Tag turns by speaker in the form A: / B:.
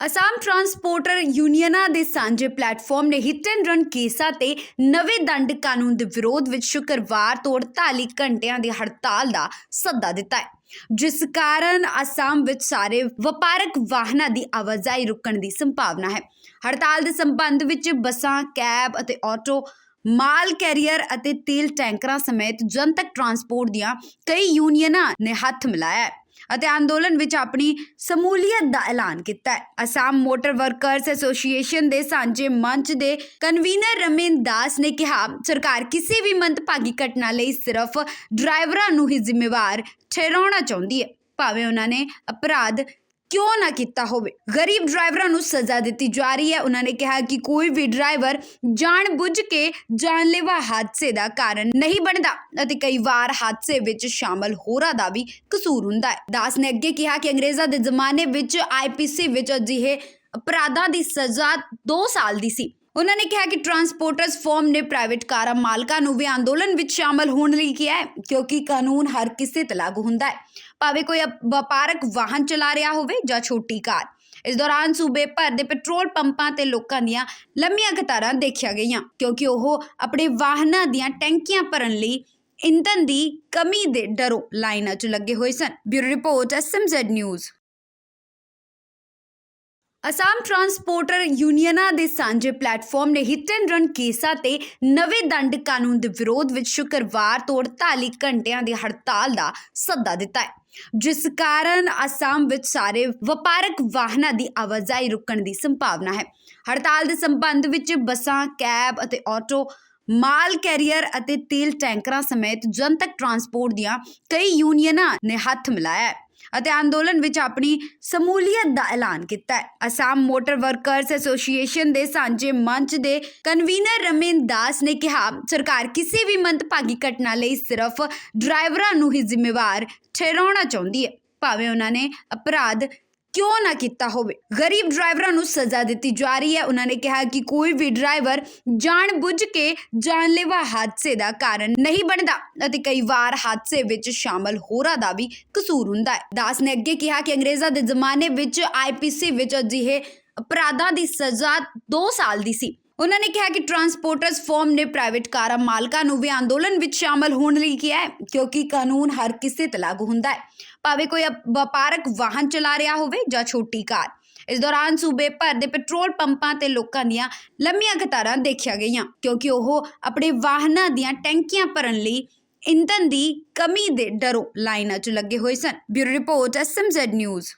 A: Assam transporter ਯੂਨੀਅਨਾਂ ਦੇ ਸਾਂਝੇ ਪਲੇਟਫਾਰਮ ਨੇ ਹਿੱਟ ਐਂਡ ਰਨ ਕੇਸਾਂ ਤੇ ਨਵੇਂ ਦੰਡ ਕਾਨੂੰਨ ਦੇ ਵਿਰੋਧ ਵਿੱਚ ਸ਼ੁੱਕਰਵਾਰ ਤੋਂ 48 ਘੰਟਿਆਂ ਦੀ ਹੜਤਾਲ ਦਾ ਸੱਦਾ ਦਿੱਤਾ ਹੈ। ਜਿਸ ਕਾਰਨ ਅਸਾਮ ਵਿੱਚ ਸਾਰੇ ਵਪਾਰਕ ਵਾਹਨਾਂ ਦੀ ਆਵਾਜਾਈ ਰੁਕਣ ਦੀ ਸੰਭਾਵਨਾ ਹੈ। ਹੜਤਾਲ ਦੇ ਸੰਬੰਧ ਵਿੱਚ ਬੱਸਾਂ, ਕੈਬ ਅਤੇ ਆਟੋ, ਮਾਲ ਕੈਰੀਅਰ ਅਤੇ ਤੇਲ ਟੈਂਕਰਾਂ ਸਮੇਤ ਜਨਤਕ ਟਰਾਂਸਪੋਰਟ ਦੀਆਂ ਕਈ ਯੂਨੀਅਨਾਂ ਨੇ ਹੱਥ ਮਿਲਾਇਆ ਹੈ। ਅਤੇ ਅੰਦੋਲਨ ਵਿੱਚ ਆਪਣੀ ਸਮੂਲੀਅਤ ਦਾ ਐਲਾਨ ਕੀਤਾ ਹੈ। ਅਸਾਮ ਮੋਟਰ ਵਰਕਰਸ ਐਸੋਸੀਏਸ਼ਨ ਦੇ ਸਾਂਝੇ ਮੰਚ ਦੇ ਕਨਵੀਨਰ ਰਮੇਨ ਦਾਸ ਨੇ ਕਿਹਾ, ਸਰਕਾਰ ਕਿਸੇ ਵੀ ਮੰਦਭਾਗੀ ਘਟਨਾ ਲਈ ਸਿਰਫ ਡਰਾਈਵਰਾਂ ਨੂੰ ਹੀ ਜ਼ਿੰਮੇਵਾਰ ਠਹਿਰਾਉਣਾ ਚਾਹੁੰਦੀ ਹੈ। ਭਾਵੇਂ ਉਹਨਾਂ ਨੇ ਅਪਰਾਧ ਕਿਉਂ ਨਾ ਕੀਤਾ ਹੋਵੇ? ਗਰੀਬ ਡਰਾਈਵਰਾਂ ਨੂੰ ਸਜ਼ਾ ਦਿੱਤੀ ਜਾ ਰਹੀ ਹੈ। ਉਹਨਾਂ ਨੇ ਕਿਹਾ ਕਿ ਕੋਈ ਵੀ ਡਰਾਈਵਰ ਜਾਣਬੁੱਝ ਕੇ ਜਾਨਲੇਵਾ ਹਾਦਸੇ ਦਾ ਕਾਰਨ ਨਹੀਂ ਬਣਦਾ ਅਤੇ ਕਈ ਵਾਰ ਹਾਦਸੇ ਵਿੱਚ ਸ਼ਾਮਲ ਹੋਰਾਂ ਦਾ ਵੀ ਕਸੂਰ ਹੁੰਦਾ ਹੈ। ਦਾਸ ਨੇ ਅੱਗੇ ਕਿਹਾ ਕਿ ਅੰਗਰੇਜ਼ਾਂ ਦੇ ਜ਼ਮਾਨੇ ਵਿੱਚ ਆਈਪੀਸੀ ਵਿੱਚ ਅਜਿਹੇ ਅਪਰਾਧਾਂ ਦੀ ਸਜ਼ਾ 2 ਸਾਲ ਦੀ ਸੀ। ਉਹਨਾਂ ਨੇ ਕਿਹਾ ਕਿ ਟਰਾਂਸਪੋਰਟਰਸ ਫਰਮ ਨੇ ਪ੍ਰਾਈਵੇਟ ਕਾਰਾਂ ਮਾਲਕਾਂ ਨੂੰ ਵੀ ਅੰਦੋਲਨ ਵਿੱਚ ਸ਼ਾਮਲ ਹੋਣ ਲਈ ਕਿਹਾ ਹੈ, ਕਿਉਂਕਿ ਕਾਨੂੰਨ ਹਰ ਕਿਸੇ ਤੇ ਲਾਗੂ ਹੁੰਦਾ ਹੈ। ਭਾਵੇਂ ਕੋਈ ਵਪਾਰਕ ਵਾਹਨ ਚਲਾ ਰਿਹਾ ਹੋਵੇ ਜਾਂ ਛੋਟੀ ਕਾਰ, ਇਸ ਦੌਰਾਨ ਸੂਬੇ ਭਰ ਦੇ ਪੈਟਰੋਲ ਪੰਪਾਂ ਤੇ ਲੋਕਾਂ ਦੀਆਂ ਲੰਮੀਆਂ ਕਤਾਰਾਂ ਦੇਖੀਆਂ ਗਈਆਂ, ਕਿਉਂਕਿ ਉਹ ਆਪਣੇ ਵਾਹਨਾਂ ਦੀਆਂ ਟੈਂਕੀਆਂ ਭਰਨ ਲਈ ਇੰਧਨ ਦੀ ਕਮੀ ਦੇ ਡਰੋਂ ਲਾਈਨਾਂ 'ਚ ਲੱਗੇ ਹੋਏ ਸਨ। Bureau report SMZ news. Assam transporter ਯੂਨੀਅਨਾਂ ਦੇ ਸਾਂਝੇ ਪਲੇਟਫਾਰਮ ਨੇ ਹਿੱਟ ਐਂਡ ਰਨ ਕੇਸਾਂ ਤੇ ਨਵੇਂ ਦੰਡ ਕਾਨੂੰਨ ਦੇ ਵਿਰੋਧ ਵਿੱਚ ਸ਼ੁੱਕਰਵਾਰ ਤੋਂ 48 ਘੰਟਿਆਂ ਦੀ ਹੜਤਾਲ ਦਾ ਸੱਦਾ ਦਿੱਤਾ ਹੈ। ਜਿਸ ਕਾਰਨ ਅਸਾਮ ਵਿੱਚ ਸਾਰੇ ਵਪਾਰਕ ਵਾਹਨਾਂ ਦੀ ਆਵਾਜਾਈ ਰੁਕਣ ਦੀ ਸੰਭਾਵਨਾ ਹੈ। ਹੜਤਾਲ ਦੇ ਸੰਬੰਧ ਵਿੱਚ ਬੱਸਾਂ, ਕੈਬ ਅਤੇ ਆਟੋ ਮਾਲ ਕੈਰੀਅਰ ਅਤੇ ਤੇਲ ਟੈਂਕਰਾਂ ਸਮੇਤ ਜਨਤਕ ਟਰਾਂਸਪੋਰਟ ਦੀਆਂ ਕਈ ਯੂਨੀਅਨਾਂ ਨੇ ਹੱਥ ਮਿਲਾਇਆ ਹੈ ਅਤੇ ਅੰਦੋਲਨ ਵਿੱਚ ਆਪਣੀ ਸਮੂਲੀਅਤ ਦਾ ਐਲਾਨ ਕੀਤਾ ਹੈ। ਅਸਾਮ ਮੋਟਰ ਵਰਕਰਸ ਐਸੋਸੀਏਸ਼ਨ ਦੇ ਸਾਂਝੇ ਮੰਚ ਦੇ ਕਨਵੀਨਰ ਰਮੇਨ ਦਾਸ ਨੇ ਕਿਹਾ, ਸਰਕਾਰ ਕਿਸੇ ਵੀ ਮੰਦਭਾਗੀ ਘਟਨਾ ਲਈ ਸਿਰਫ ਡਰਾਈਵਰਾਂ ਨੂੰ ਹੀ ਜ਼ਿੰਮੇਵਾਰ ਠਹਿਰਾਉਣਾ ਚਾਹੁੰਦੀ ਹੈ। ਭਾਵੇਂ ਉਹਨਾਂ ਨੇ ਅਪਰਾਧ ਕਿਉਂ ਨਾ ਕੀਤਾ ਹੋਵੇ? ਗਰੀਬ ਡਰਾਈਵਰਾਂ ਨੂੰ ਸਜ਼ਾ ਦਿੱਤੀ ਜਾ ਰਹੀ ਹੈ। ਉਹਨਾਂ ਨੇ ਕਿਹਾ ਕਿ ਕੋਈ ਵੀ ਡਰਾਈਵਰ ਜਾਣਬੁੱਝ ਕੇ ਜਾਨਲੇਵਾ ਹਾਦਸੇ ਦਾ ਕਾਰਨ ਨਹੀਂ ਬਣਦਾ ਅਤੇ ਕਈ ਵਾਰ ਹਾਦਸੇ ਵਿੱਚ ਸ਼ਾਮਲ ਹੋਰਾਂ ਦਾ ਵੀ ਕਸੂਰ ਹੁੰਦਾ ਹੈ। ਦਾਸ ਨੇ ਅੱਗੇ ਕਿਹਾ ਕਿ ਅੰਗਰੇਜ਼ਾਂ ਦੇ ਜ਼ਮਾਨੇ ਵਿੱਚ ਆਈਪੀਸੀ ਵਿੱਚ ਅਜਿਹੇ ਅਪਰਾਧਾਂ ਦੀ ਸਜ਼ਾ 2 ਸਾਲ ਦੀ ਸੀ। ਉਹਨਾਂ ਨੇ ਕਿਹਾ ਕਿ ਟਰਾਂਸਪੋਰਟਰਸ ਫੋਰਮ ਨੇ ਪ੍ਰਾਈਵੇਟ ਕਾਰਾਂ ਮਾਲਕਾਂ ਨੂੰ ਵੀ ਅੰਦੋਲਨ ਵਿੱਚ ਸ਼ਾਮਲ ਹੋਣ ਲਈ ਕਿਹਾ ਹੈ, ਕਿਉਂਕਿ ਕਾਨੂੰਨ ਹਰ ਕਿਸੇ ਤੇ ਲਾਗੂ ਹੁੰਦਾ ਹੈ। ਭਾਵੇਂ ਕੋਈ ਵਪਾਰਕ ਵਾਹਨ ਚਲਾ ਰਿਹਾ ਹੋਵੇ ਜਾਂ ਛੋਟੀ ਕਾਰ। ਇਸ ਦੌਰਾਨ ਸੂਬੇ ਭਰ ਦੇ ਪੈਟਰੋਲ ਪੰਪਾਂ ਤੇ ਲੋਕਾਂ ਦੀਆਂ ਲੰਮੀਆਂ ਕਤਾਰਾਂ ਦੇਖੀਆਂ ਗਈਆਂ, ਕਿਉਂਕਿ ਉਹ ਆਪਣੇ ਵਾਹਨਾਂ ਦੀਆਂ ਟੈਂਕੀਆਂ ਭਰਨ ਲਈ ਇੰਧਨ ਦੀ ਕਮੀ ਦੇ ਡਰੋਂ ਲਾਈਨਾਂ 'ਚ ਲੱਗੇ ਹੋਏ ਸਨ। Bureau report SMZ news.